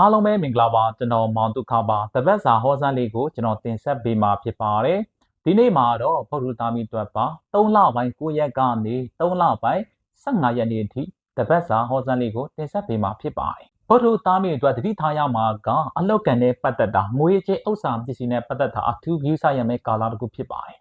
အားလုံးပဲမင်္ဂလာပါကျွန်တော်မောင်တုခပါတပတ်စာဟောစမ်းလေးကိုကျွန်တော်တင်ဆက်ပေးမှာဖြစ်ပါတယ်ဒီနေ့မှာတော့ဗုဒ္ဓသားမီအတွက်ပါ3လပိုင်း9ရက်ကနေ3လပိုင်း15ရက်နေ့အထိတပတ်စာဟောစမ်းလေးကိုတင်ဆက်ပေးမှာဖြစ်ပါတယ်ဗုဒ္ဓသားမီအတွက်တတိထားရမှာကအလောက်ကန်နဲ့ပတ်သက်တာငွေကြေးဥစ္စာပစ္စည်းနဲ့ပတ်သက်တာအထူးဂရုစိုက်ရမယ့်ကာလတစ်ခုဖြစ်ပါတယ်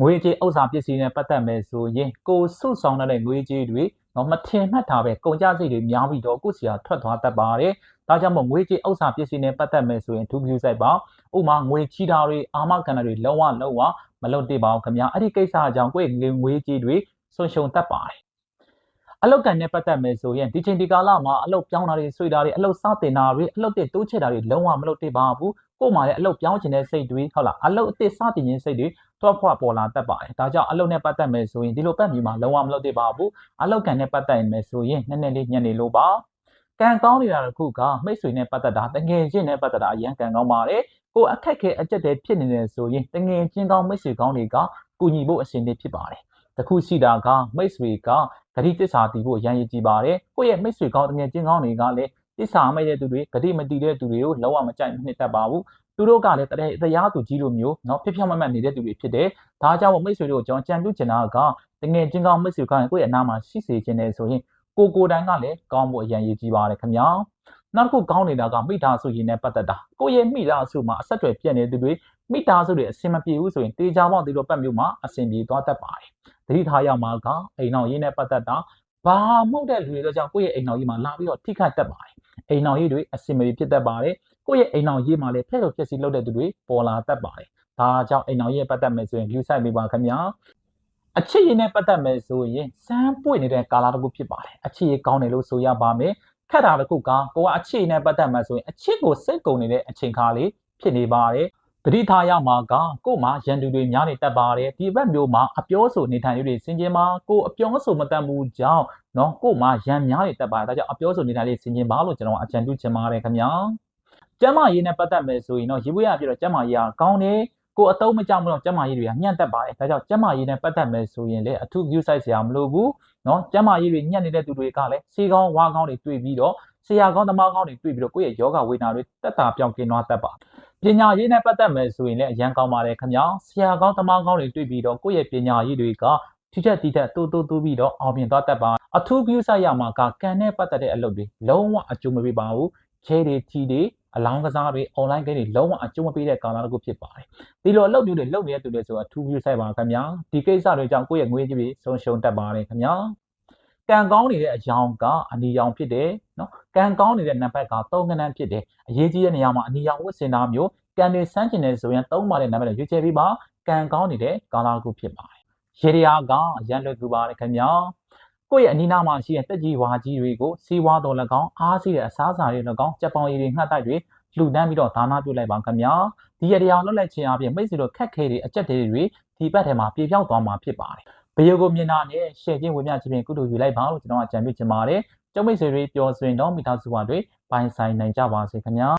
ငွေကြေးဥစ္စာပစ္စည်းနဲ့ပတ်သက်မယ်ဆိုရင်ကိုစုဆောင်တဲ့ငွေကြေးတွေ တော့မထင်မှတ်တာပဲကုန်ကြစိတ်တွေများပြီးတော့ကိုယ့်စီကထွက်သွားတတ်ပါတယ်။ဒါကြောင့်မို့ငွေကြေးဥစ္စာပစ္စည်းနဲ့ပတ်သက်မယ်ဆိုရင်ဒုပြုဆိုင်ပါ။ဥပမာငွေချီတာတွေအာမခံတာတွေလုံးဝလုံးဝမလုပ်တည်ပါဘူးခင်ဗျာ။အဲ့ဒီကိစ္စအကြောင်းကိုယ့်ရဲ့ငွေကြေးတွေဆုံးရှုံးတတ်ပါတယ်။အလုတ်ကန်နဲ့ပတ်သက်မယ်ဆိုရင်ဒီချိန်ဒီကာလမှာအလုတ်ပြောင်းတာတွေဆွေတာတွေအလုတ်စတင်တာတွေအလုတ်တစ်တိုးချဲ့တာတွေလုံးဝမလုပ်တည်ပါဘူး။ကို့မှာလည်းအလုတ်ပြောင်းချင်တဲ့စိတ်တွေဟုတ်လားအလုတ်အစ်စ်စတင်ခြင်းစိတ်တွေ တော့ဖွာပေါ်လာတတ်ပါတယ်ဒါကြောင့်အလုတ်နဲ့ပတ်သက်မယ်ဆိုရင်ဒီလိုပတ်မျိုးမှာလုံးဝမလုပ်သေးပါဘူးအလုတ်ကန်နဲ့ပတ်သက်မယ်ဆိုရင်နည်းနည်းလေးညံ့နေလို့ပါကံကောင်းနေတာတစ်ခုကမိတ်ဆွေနဲ့ပတ်သက်တာတငယ်ချင်းနဲ့ပတ်သက်တာအရန်ကံကောင်းပါတယ်ကိုအခက်ခဲအကျက်တဲဖြစ်နေတယ်ဆိုရင်တငယ်ချင်းကောင်းမိတ်ဆွေကောင်းတွေကကူညီဖို့အဆင်သင့်ဖြစ်ပါတယ်တခုရှိတာကမိတ်ဆွေကဂတိတစ္ဆာတည်ဖို့ရန်ရည်ကြည်ပါတယ်ကိုယ့်ရဲ့မိတ်ဆွေကောင်းတငယ်ချင်းကောင်းတွေကလည်းတစ္ဆာမဲ့တဲ့သူတွေဂတိမတည်တဲ့သူတွေကိုလုံးဝမကြိုက်နှစ်သက်ပါဘူး သူတို့ကလည်းတရားသူကြီးလိုမျိုးเนาะဖြစ်ဖြစ်မမတ်နေတဲ့သူတွေဖြစ်တယ်ဒါကြောင့်မိတ်ဆွေတို့ကျွန်တော်ကြံပြုချင်တာကတငယ်ချင်းကောင်းမိတ်ဆွေကောင်းကိုယ့်ရဲ့အနာမှာရှိစေခြင်းနဲ့ဆိုရင်ကိုကိုတိုင်းကလည်းကောင်းဖို့အရန်ရည်ကြီးပါတယ်ခင်ဗျာနောက်တစ်ခုကောင်းနေတာကမိသားစုရင်းနဲ့ပတ်သက်တာကိုယ့်ရဲ့မိသားစုမှာအဆက်အသွယ်ပြည့်နေတဲ့သူတွေမိသားစုတွေအဆင်မပြေဘူးဆိုရင်တေချာပေါက်ဒီလိုပတ်မျိုးမှာအဆင်ပြေသွားတတ်ပါတယ်သတိထားရမှာကအိမ်အောင်ရင်းနဲ့ပတ်သက်တာဘာမဟုတ်တဲ့လူတွေကြောင့်ကိုယ့်ရဲ့အိမ်အောင်ကြီးမှာလာပြီးတော့ထိခိုက်တတ်ပါတယ် အိမ်အောင်ကြီးတွေအဆင်မပြေဖြစ်တတ်ပါတယ်ကိုယ့်ရဲ့အိမ်အောင်ရေးမှာလည်းဖဲ့လို့ဖြစ်စီလုပ်တဲ့သူတွေပေါ်လာတတ်ပါတယ်ဒါကြောင့်အိမ်အောင်ရေးပတ်သက်မယ်ဆိုရင် view site ပေးပါခင်ဗျာအချစ်ရည်နဲ့ပတ်သက်မယ်ဆိုရင်စမ်းပွင့်နေတဲ့ကာလာတစ်ခုဖြစ်ပါတယ်အချစ်ရည်ကောင်းတယ်လို့ဆိုရပါမယ်ခက်တာတစ်ခုကကိုကအချစ်ရည်နဲ့ပတ်သက်မှဆိုရင်အချစ်ကိုစိတ်ကုန်နေတဲ့အချိန်ခါလေးဖြစ်နေပါတယ် တတိထားရမှာကကို့မှာရန်သူတွေများနေတတ်ပါတယ်ဒီဘက်မျိုးမှာအပြောဆိုနေထိုင်လေးတွေစင်ကြင်မှာကိုအပြောဆိုမတတ်မှုကြောင့်เนาะကို့မှာရန်များနေတတ်ပါတယ်ဒါကြောင့်အပြောဆိုနေထိုင်လေးစင်ကြင်ပါလို့ကျွန်တော်အကြံပြုချင်ပါတယ်ခင်ဗျာကျမ်းမာရေးနဲ့ပတ်သက်မယ်ဆိုရင်တော့ရေပွေးရပြတော့ကျမ်းမာရေးကကောင်းတယ်ကိုအတုံးမကြောက်မလို့ကျမ်းမာရေးတွေကညံ့တက်ပါတယ်ဒါကြောင့်ကျမ်းမာရေးနဲ့ပတ်သက်မယ်ဆိုရင်လည်းအထူး view site ဆရာမလိုဘူးเนาะကျမ်းမာရေးတွေညံ့နေတဲ့သူတွေကလည်းစေကောင်းဝါကောင်းတွေတွေ့ပြီးတော့ဆရာကောင်းသမားကောင်းတွေတွေ့ပြီးတော့ကိုယ့်ရဲ့ယောဂဝေဒနာတွေတက်တာပြောင်းကင်းသွားတတ်ပါ ပညာရေးနဲ့ပတ်သက်မယ်ဆိုရင်လည်းအရန်ကောင်းပါတယ်ခင်ဗျာဆရာကောင်းသမားကောင်းတွေတွေ့ပြီးတော့ကိုယ့်ရဲ့ပညာရေးတွေကထိချက်တိတက်တိုးတိုးတိုးပြီးတော့အောင်မြင်သွားတတ်ပါအထူး view site ရမှာကကံနဲ့ပတ်သက်တဲ့အလုပ်တွေလုံးဝအကျိုးမပေးပါဘူးချဲတွေချီတွေအလောင်းကစားတွေ online game တွေလုံးဝအကျုံးမပေးတဲ့ကာလတစ်ခုဖြစ်ပါတယ်ဒီလိုအလုပ်မျိုးတွေလုပ်နေတဲ့သူတွေဆိုတာထူးထူးဆိုင်ပါခင်ဗျာဒီကိစ္စတွေကြောင့်ကိုယ့်ရဲ့ငွေကြေးတွေဆုံးရှုံးတတ်ပါတယ်ခင်ဗျာ ကံကောင်းနေတဲ့အကြောင်းကအနီရောင်ဖြစ်တယ်နော်ကံကောင်းနေတဲ့နံပါတ်က3ခဏန်းဖြစ်တယ်အရေးကြီးတဲ့နေရာမှာအနီရောင်ဝတ်ဆင်တာမျိုးကံတွေစမ်းကျင်နေဆိုရင်3ပါတဲ့နံပါတ်ကိုရွေးချယ်ပြီးပါကံကောင်းနေတဲ့ကာလတစ်ခုဖြစ်ပါတယ်ရေရရာကရန်လွယ်ကူပါတယ်ခင်ဗျာကိုယ့်ရဲ့အနီးနားမှာရှိတဲ့တက်ကြီးဝါကြီးတွေကိုစီးဝါးတော်၎င်းအားစီးတဲ့အစားအစာတွေ၎င်းကြက်ပေါင်ရည်တွေငှက်တိုက်တွေလှူဒန်းပြီးတော့ဒါနပြုလိုက်ပါခင်ဗျာဒီရတရားလွတ်လပ်ခြင်းအပြင်မိတ်ဆွေတို့ခက်ခဲတွေအကြက်တွေတွေဒီဘက်ထဲမှာပြေပြောက်သွားမှာဖြစ်ပါတယ် ဘယုကိုမြင်တာနဲ့ရှယ်ချင်းဝင်မြခြင်းဖြင့်ကုသိုလ်ယူလိုက်ပါလို့ကျွန်တော်အကြံပြုချင်ပါတယ်ကျုံမိတ်ဆွေတွေပျော်ရွှင်တော့မိသားစုတွေပိုင်ဆိုင်နိုင်ကြပါစေခင်ဗျာ